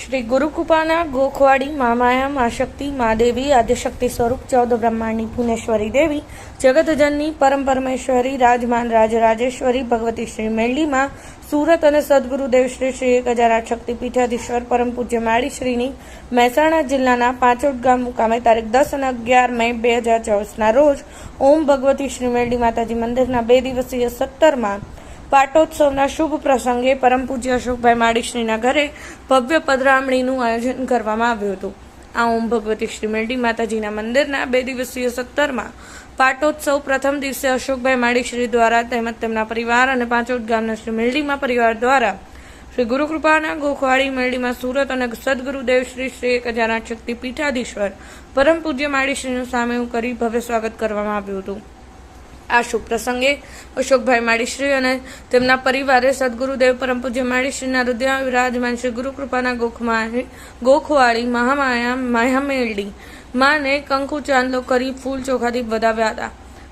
શ્રી ગુરુકૃપાના ગોખવાડી મામાયા માશક્તિ મહાદેવી આદ્યશક્તિ સ્વરૂપ ચૌદ બ્રહ્માંડની પુનેશ્વરી દેવી, જગતજનની પરમ પરમેશ્વરી રાજમાન રાજરાજેશ્વરી, ભગવતી શ્રી મેરડીમાં સુરત અને સદગુરુદેવ શ્રી શ્રી એક હજાર આઠ શક્તિ પીઠાધીશ્વર પરમ પૂજ્ય માળી શ્રીની મહેસાણા જિલ્લાના પાંચોટ ગામ મુકામે તારીખ દસ અને અગિયાર મે બે હજાર ચોવીસના રોજ ઓમ ભગવતી શ્રી મેરડી માતાજી મંદિરના બે દિવસીય સત્તરમાં પાટોત્સવના શુભ પ્રસંગે પરમ પૂજ્ય અશોકભાઈ માડીશ્રીના ઘરે ભવ્ય પધરામણીનું આયોજન કરવામાં આવ્યું હતું. આ ઓમ ભગવતી શ્રી મેલડી માતાજીના મંદિરના બે દિવસીય સત્તરમાં પાટોત્સવ પ્રથમ દિવસે અશોકભાઈ માડીશ્રી દ્વારા તેમજ તેમના પરિવાર અને પાંચોટ ગામના શ્રી મેલડીમાં પરિવાર દ્વારા શ્રી ગુરુકૃપાના ગોખવાડી મેળીમાં સુરત અને સદગુરુદેવ શ્રી શ્રી એક હજાર શક્તિ પીઠાધીશ્વર પરમ પૂજ્ય માડીશ્રીનું સામે કરી ભવ્ય સ્વાગત કરવામાં આવ્યું હતું. આ શુભ પ્રસંગે અશોકભાઈ માળીશ્રી અને તેમના પરિવારે સદગુરુદેવ પરમ પૂજ્ય માળીશ્રીના હૃદય વિરાજમાન શ્રી ગુરુકૃપાના ગોખમાં ગોખવાળી મહામાયા માયામેલડી માને કંકુ ચાંદલો કરી ફૂલ ચોખાથી વધાવ્યા હતા.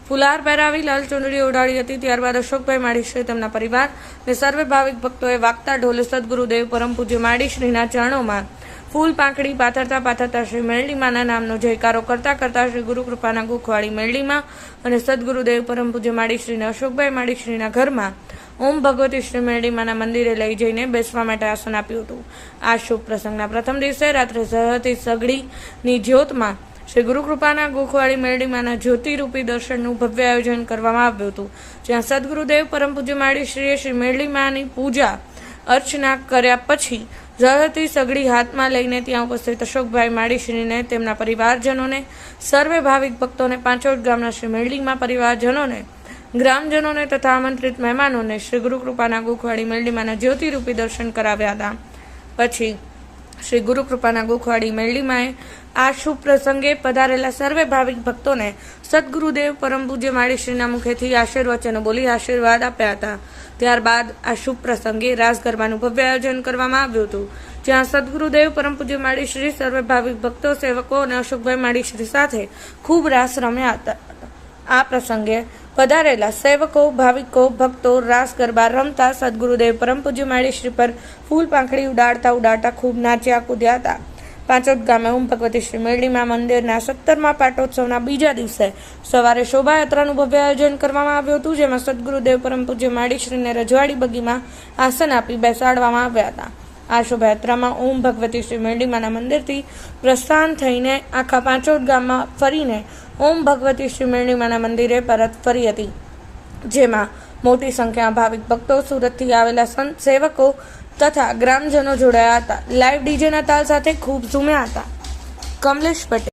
ફુલાર પહેરાવી લાલ ચુંદડી ઓઢાડી હતી. ત્યારબાદ અશોકભાઈ માળીશ્રી તેમના પરિવાર અને સર્વે ભાવિક ભક્તોએ વાગતા ઢોલે સદગુરુદેવ પરમ પૂજ્ય માળીશ્રીના ચરણોમાં ફૂલ પાંખડી પાથરતા પાથરતા શ્રી મેરડીમાના નામનો જયકારો કરતા કરતા શ્રી ગુરુકૃપાના ગુખવાળી મેરડીમાં અને સદગુરુદેવ પરમ પૂજ્ય માળીશ્રીને અશોકભાઈ માળીશ્રીના ઘરમાં ઓમ ભગવતી શ્રી મેરડીમાના મંદિરે લઈ જઈને બેસવા માટે આસન આપ્યું હતું. આ શુભ પ્રસંગના પ્રથમ દિવસે રાત્રે સરહદી સગડીની જ્યોતમાં શ્રી ગુરુકૃપાના ગોખવાળી મેરડીમાના જ્યોતિરૂપી દર્શનનું ભવ્ય આયોજન કરવામાં આવ્યું હતું. જ્યાં સદગુરુદેવ પરમ પૂજ્ય માળીશ્રીએ શ્રી મેરડીમાની પૂજા અર્ચના કર્યા પછી ઝરતી સગડી હાથમાં લઈને ત્યાં ઉપસ્થિત અશોકભાઈ માળીશ્રીને તેમના પરિવારજનોને, સર્વે ભાવિક ભક્તોને પાંચોટ ગામના શ્રી મેરડીમાં પરિવારજનોને, ગ્રામજનોને તથા આમંત્રિત મહેમાનોને શ્રી ગુરુકૃપાના ગુખવાડી મેરડીમાંના જ્યોતિરૂપી દર્શન કરાવ્યા હતા. પછી શ્રી ગુરુકૃપાના ગુખવાડી મેરડીમાએ આ શુભ પ્રસંગે પધારેલા સર્વે ભાવિક ભક્તોને સદગુરુદેવ પરમ પૂજ્ય માળીશ્રીના મુખેથી આશીર્વચનો બોલી આશીર્વાદ આપ્યા હતા. ત્યારબાદ આ શુભ પ્રસંગે રાસ ગરબાનું ભવ્ય આયોજન કરવામાં આવ્યું હતું. જ્યાં સદગુરુદેવ પરમ પૂજ્ય માળીશ્રી, સર્વે ભાવિક ભક્તો, સેવકો અને અશોકભાઈ માળીશ્રી સાથે ખૂબ રાસ રમ્યા હતા. આ પ્રસંગે પધારેલા સેવકો, ભાવિકો, ભક્તો, રાસ ગરબા રમતા સદગુરુદેવ પરમ પૂજ્ય માળીશ્રી પર ફૂલ પાંખડી ઉડાડતા ઉડાડતા ખૂબ નાચ્યા કૂદ્યા હતા પાંચોદ ગામે ઓમ ભગવતી શ્રી મેળીમા મંદિરના સત્તરમાં પાટોત્સવના બીજા દિવસે સવારે શોભાયાત્રાનું ભવ્ય આયોજન કરવામાં આવ્યું હતું, જેમાં સદગુરુદેવ પરમ પૂજ્ય માળીશ્રીને રજવાડી બગીમાં આસન આપી બેસાડવામાં આવ્યા હતા. આ શોભાયાત્રામાં ઓમ ભગવતી શ્રી મેરડીમાના મંદિરથી પ્રસ્થાન થઈને આખા પાંચોટ ગામમાં ફરીને ઓમ ભગવતી શ્રી મેરડીમાના મંદિરે પરત ફરી હતી. જેમાં મોટી સંખ્યામાં ભાવિક ભક્તો સુરતથી આવેલા સંત સેવકો તથા ગ્રામજનો જોડાયા હતા. લાઈવ ડીજેના તાલ સાથે ખૂબ ઝૂમ્યા હતા. કમલેશ પટેલ